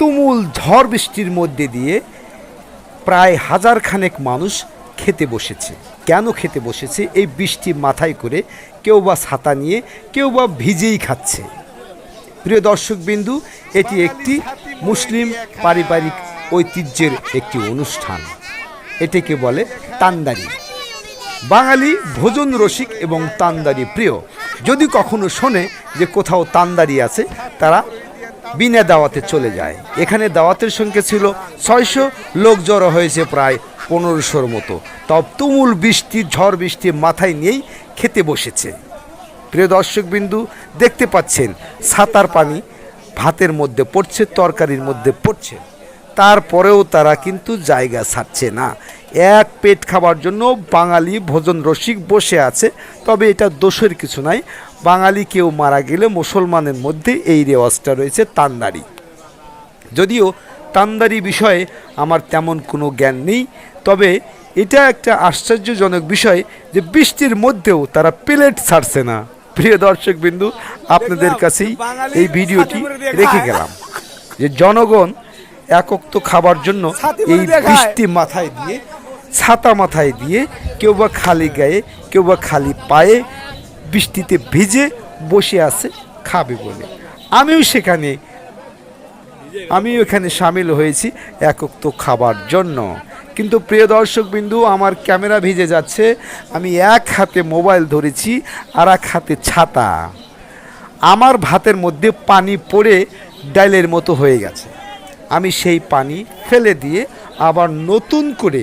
তুমুল ঝড় বৃষ্টির মধ্যে দিয়ে প্রায় হাজার খানেক মানুষ খেতে বসেছে। কেন খেতে বসেছে? এই বৃষ্টি মাথায় করে কেউ বা ছাতা নিয়ে, কেউ বা ভিজেই খাচ্ছে। প্রিয় দর্শকবিন্দু, এটি একটি মুসলিম পারিবারিক ঐতিহ্যের একটি অনুষ্ঠান। এটিকে বলে তান্দারি। বাঙালি ভোজন রসিক এবং তান্দারি প্রিয়। যদি কখনো শোনে যে কোথাও তান্দারি আছে, তারা বিনা দাওয়াতে চলে যায়। এখানে দাওয়াতের সংখ্যা ছিল ছয়শো। লোক জড়ো হয়েছে প্রায় পনেরোশোর মতো। তব তুমুল বৃষ্টি, ঝড় বৃষ্টি মাথায় নিয়েই খেতে বসেছে। প্রিয় দর্শকবিন্দু, দেখতে পাচ্ছেন ছাতার পানি ভাতের মধ্যে পড়ছে, তরকারির মধ্যে পড়ছে। তারপরেও তারা কিন্তু জায়গা ছাড়ছে না। এক পেট খাবার জন্য বাঙালি ভোজন রসিক বসে আছে তবে এটা দোষের কিছু নাই। বাঙালি কেউ মারা গেলে মুসলমানের মধ্যে এই রেওয়াজটা রয়েছে তান্দারি। যদিও তান্দারি বিষয়ে আমার তেমন কোনো জ্ঞান নেই তবে এটা একটা আশ্চর্যজনক বিষয় যে বৃষ্টির মধ্যেও তারা প্লেট ছাড়ছে না। প্রিয় দর্শক বিন্দু আপনাদের কাছেই এই ভিডিওটি রেখে গেলাম। যে জনগণ একক তো খাবার জন্য এই বৃষ্টি মাথায় দিয়ে ছাতা মাথায় দিয়ে কেউ বা খালি গায়ে, কেউ বা খালি পায়ে বৃষ্টিতে ভিজে বসে আছে, খাবে বলে। আমিও সেখানে আমি এখানে সামিল হয়েছি একক খাবার জন্য। কিন্তু প্রিয় দর্শক বিন্দু আমার ক্যামেরা ভিজে যাচ্ছে, আমি এক হাতে মোবাইল ধরেছি আর এক হাতে ছাতা। আমার ভাতের মধ্যে পানি পড়ে ডাইলের মতো হয়ে গেছে। আমি সেই পানি ফেলে দিয়ে আবার নতুন করে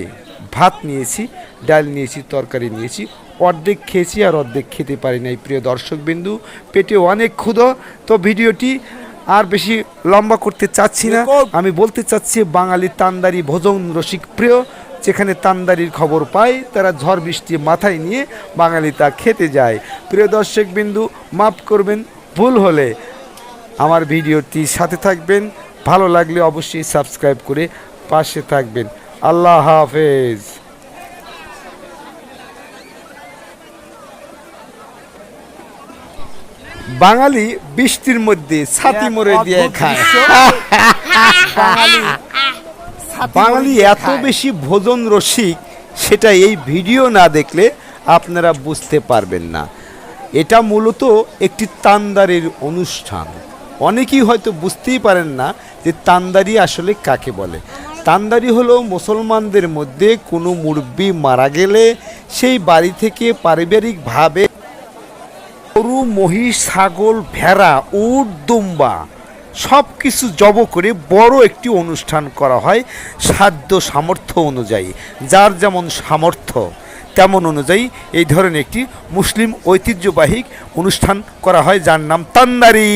ভাত নিয়েছি ডাল নিয়েছি তরকারি নিয়েছি। অর্ধেক খেয়েছি আর অর্ধেক খেতে পারি নাই প্রিয় দর্শকবিন্দু। পেটে অনেক ক্ষুধ তো ভিডিওটি আর বেশি লম্বা করতে চাচ্ছি না। আমি বলতে চাচ্ছি বাঙালি তান্দারি ভোজন রসিক প্রিয় যেখানে তান্দারির খবর পায় তারা ঝড় বৃষ্টি মাথায় নিয়ে বাঙালি তা খেতে যায়। প্রিয় দর্শক বিন্দু মাফ করবেন ভুল হলে আমার ভিডিওটি সাথে থাকবেন। ভালো লাগলে অবশ্যই সাবস্ক্রাইব করে পাশে থাকবেন। আল্লাহ হাফেজ। বাঙালি বৃষ্টির মধ্যে ছাতি মরে দিয়ে খায়। বাঙালি এত বেশি ভোজন রসিক সেটা এই ভিডিও না দেখলে আপনারা বুঝতে পারবেন না। এটা মূলত একটি তান্দারের অনুষ্ঠান। অনেকেই হয়তো বুঝতেই পারেন না যে তান্দারি আসলে কাকে বলে। তান্দারি হলো মুসলমানদের মধ্যে কোনো মুরব্বি মারা গেলে সেই বাড়ি থেকে পারিবারিকভাবে গরু, মহিষ, ছাগল, ভেড়া, উট, দুম্বা সব কিছু জব করে বড় একটি অনুষ্ঠান করা হয় সাধ্য সামর্থ্য অনুযায়ী। যার যেমন সামর্থ্য, তেমন অনুযায়ী এই ধরনের একটি মুসলিম ঐতিহ্যবাহী অনুষ্ঠান করা হয়, যার নাম তান্দারি।